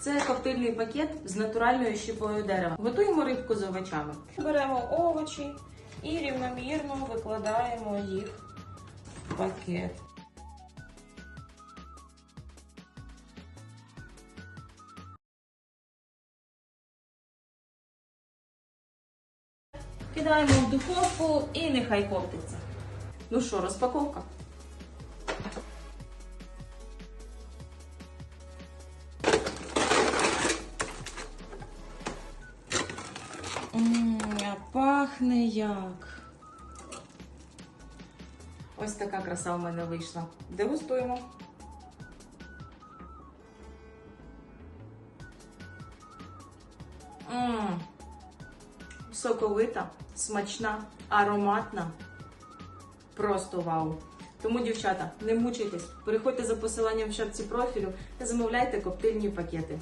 Це коктейльний пакет з натуральною щіпою дерева. Готуємо рибку з овочами. Беремо овочі і рівномірно викладаємо їх в пакет. Кидаємо в духовку і нехай коптиться. Ну що, розпаковка? Ммм, а пахне як. Ось така краса у мене вийшла. Дегустуємо. Ммм, соковита, смачна, ароматна. Просто вау! Тому, дівчата, не мучайтесь, переходьте за посиланням в шапці профілю та замовляйте коктейльні пакети.